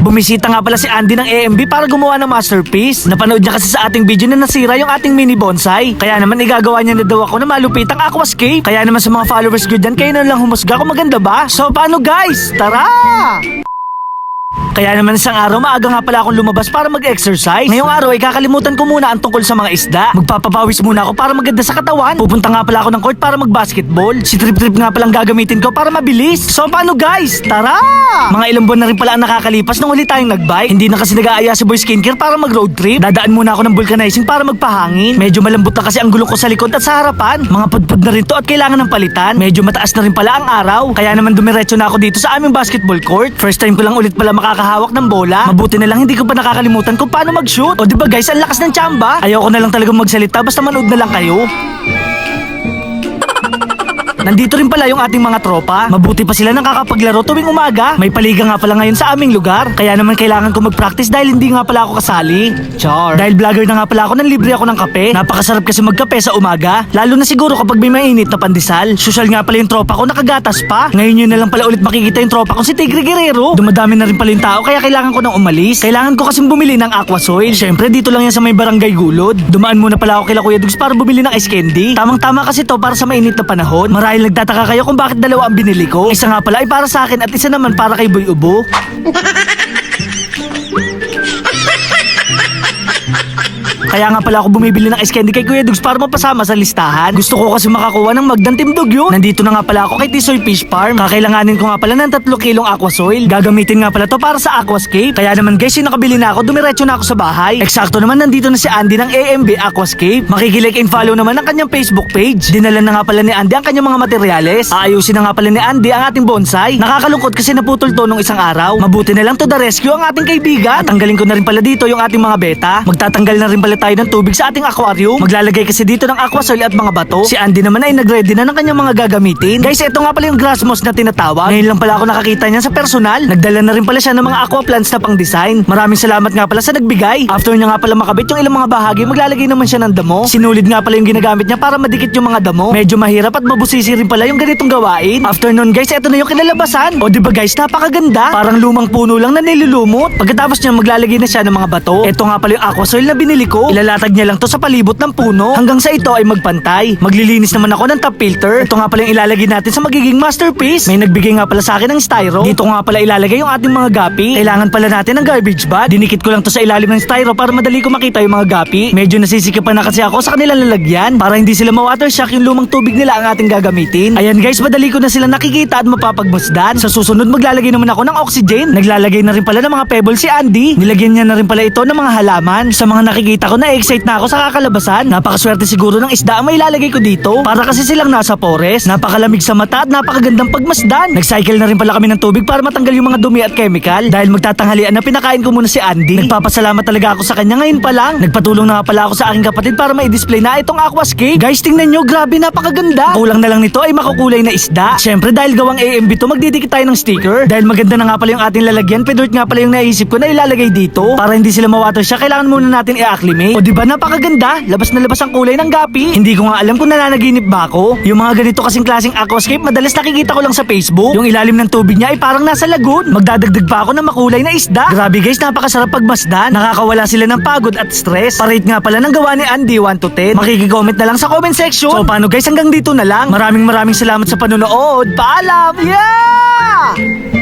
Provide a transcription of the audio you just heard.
Bumisita nga pala si Andy ng AMB para gumawa ng masterpiece. Napanood niya kasi sa ating video na nasira yung ating mini bonsai. Kaya naman igagawa niya na daw ako na malupit ang aquascape. Kaya naman sa mga followers ko dyan, kayo na lang humusga kung maganda ba. So paano guys? Tara! Kaya naman isang araw maaga nga pala akong lumabas para mag-exercise. Ngayong araw ay kakalimutan ko muna ang tungkol sa mga isda. Magpapapawis muna ako para maganda sa katawan. Pupunta nga pala ako ng court para mag-basketball. Si Trip Trip nga palang gagamitin ko para mabilis. So paano guys? Tara! Mga ilang buwan na rin pala ang nakakalipas nung huli tayong nag-bike. Hindi na kasi nag-aaya si Boy Skincare para mag-road trip. Dadaan muna ako ng vulcanizing para magpahangin. Medyo malambot na kasi ang gulong ko sa likod at sa harapan. Mga pudpud na rin to at kailangan ng palitan. Medyo mataas na rin pala ang araw. Kaya naman dumiretso na ako dito sa aming basketball court. First time ko lang ulit pala makakahawak ng bola. Mabuti na lang hindi ko pa nakakalimutan kung paano mag-shoot. O di ba guys, ang lakas ng tsamba. Ayoko na lang talagang magsalita basta manood na lang kayo. Nandito rin pala yung ating mga tropa. Mabuti pa sila nakakapaglaro tuwing umaga. May paliga nga pala ngayon sa aming lugar. Kaya naman kailangan ko mag-practice dahil hindi nga pala ako kasali. Char. Dahil vlogger na nga pala ako, nanlibre ako ng kape. Napakasarap kasi magkape sa umaga. Lalo na siguro kapag may mainit na pandesal. Social nga pala yung tropa ko, nakagatas pa. Ngayon yun na lang pala ulit makikita yung tropa ko si Tigre Guerrero. Dumadami na rin pala yung tao kaya kailangan ko nang umalis. Kailangan ko kasing bumili ng aquasoil. Syempre dito lang yan sa may barangay gulod. Dumaan muna pala ako kila Kuya Dugs para bumili ng ice candy. Tamang-tama kasi to para sa mainit na panahon. Marahil nagtataka kayo kung bakit dalawa ang binili ko. Isa nga pala ay para sa akin at isa naman para kay Boy Ubo. Kaya nga pala ako bumibili ng ice candy kay Kuya Dugs para mapasama sa listahan. Gusto ko kasi makakuha ng magdang timdog yun. Nandito na nga pala ako kay Tisoy Fish Farm. Kakailanganin ko nga pala ng 3 kilong aquasoil. Gagamitin nga pala to para sa aquascape. Kaya naman guys, yung nakabili na ako, dumiretso na ako sa bahay. Eksakto naman nandito na si Andy ng AMB Aquascape. Makikilik and follow naman ang kanyang Facebook page. Dinala na nga pala ni Andy ang kanyang mga materyales. Aayusin na nga pala ni Andy ang ating bonsai. Nakakalungkot kasi naputol to nung isang araw. Mabuti na lang to the rescue ang ating kaibigan. Tanggalin ko na rin pala dito yung ating mga beta. Magtatanggal na rin pala tayo ng tubig sa ating aquarium. Maglalagay kasi dito ng aquasoil at mga bato. Si Andy naman ay nagready na ng kanyang mga gagamitin. Guys, ito nga pala yung grass moss na tinatawag. Ngayon lang pala ako nakakita niya sa personal. Nagdala na rin pala siya ng mga aqua plants na pang design. Maraming salamat nga pala sa nagbigay. After niya nga pala makabit yung ilang mga bahagi, maglalagay naman siya ng damo. Sinulid nga pala yung ginagamit niya para madikit yung mga damo. Medyo mahirap at mabusisi rin pala yung ganitong gawain. After nun guys, ito na yung kinalabasan. O di ba guys, napakaganda. Parang lumang puno lang na nilulumot. Pagkatapos niya maglalagay na siya ng mga bato. Ito nga pala yung aqua soil na binili ko. Ilalatag niya lang to sa palibot ng puno. Hanggang sa ito ay magpantay. Maglilinis naman ako ng top filter. Ito nga pala yung ilalagay natin sa magiging masterpiece. May nagbigay nga pala sa akin ng styro. Dito nga pala ilalagay yung ating mga gapi. Kailangan pala natin ng garbage bag. Dinikit ko lang to sa ilalim ng styro para madali ko makita yung mga gapi. Medyo nasisikipan na kasi ako sa kanilang lalagyan para hindi sila ma-water shock yung lumang tubig nila ang ating gagamitin. Ayan guys, madali ko na sila nakikita at mapapagmasdan. Sa susunod maglalagay naman ako ng oxygen. Naglalagay na rin pala ng mga pebbles si Andy. Nilagyan niya na rin pala ito ng mga halaman. Sa mga nakikita ko na excite na ako sa kakalabasan. Napakaswerte siguro ng isda ang may ilalagay ko dito. Para kasi silang nasa forest. Napakalamig sa mata at napakagandang pagmasdan. Nag-cycle na rin pala kami ng tubig para matanggal yung mga dumi at chemical. Dahil magtatanghalian na pinakain ko muna si Andy. Nagpapasalamat talaga ako sa kanya ngayon pa lang. Nagpatulong na nga pala ako sa aking kapatid para ma-display na itong aquascape. Guys, tingnan nyo, grabe napakaganda. Kulang na lang nito ay makukulay na isda. Siyempre dahil gawang AMB to, magdidikit tayo ng sticker. Dahil maganda na nga pala yung ating lalagyan, pedort nga pala yung naisip ko na ilalagay dito. Para hindi sila mawater siya, kailangan muna natin i-acclimate. O di ba napakaganda? Labas na labas ang kulay ng gapi. Hindi ko nga alam kung nananaginip ba ako. Yung mga ganito kasing klaseng aquascape, madalas nakikita ko lang sa Facebook. Yung ilalim ng tubig niya ay parang nasa lagoon. Magdadagdag pa ako ng makulay na isda. Grabe guys, napakasarap pagmasdan. Nakakawala sila ng pagod at stress. Parate nga pala ng gawa ni Andy 1 to 10. Makikicomment na lang sa comment section. So paano guys, hanggang dito na lang. Maraming maraming salamat sa panonood. Paalam! Yeah!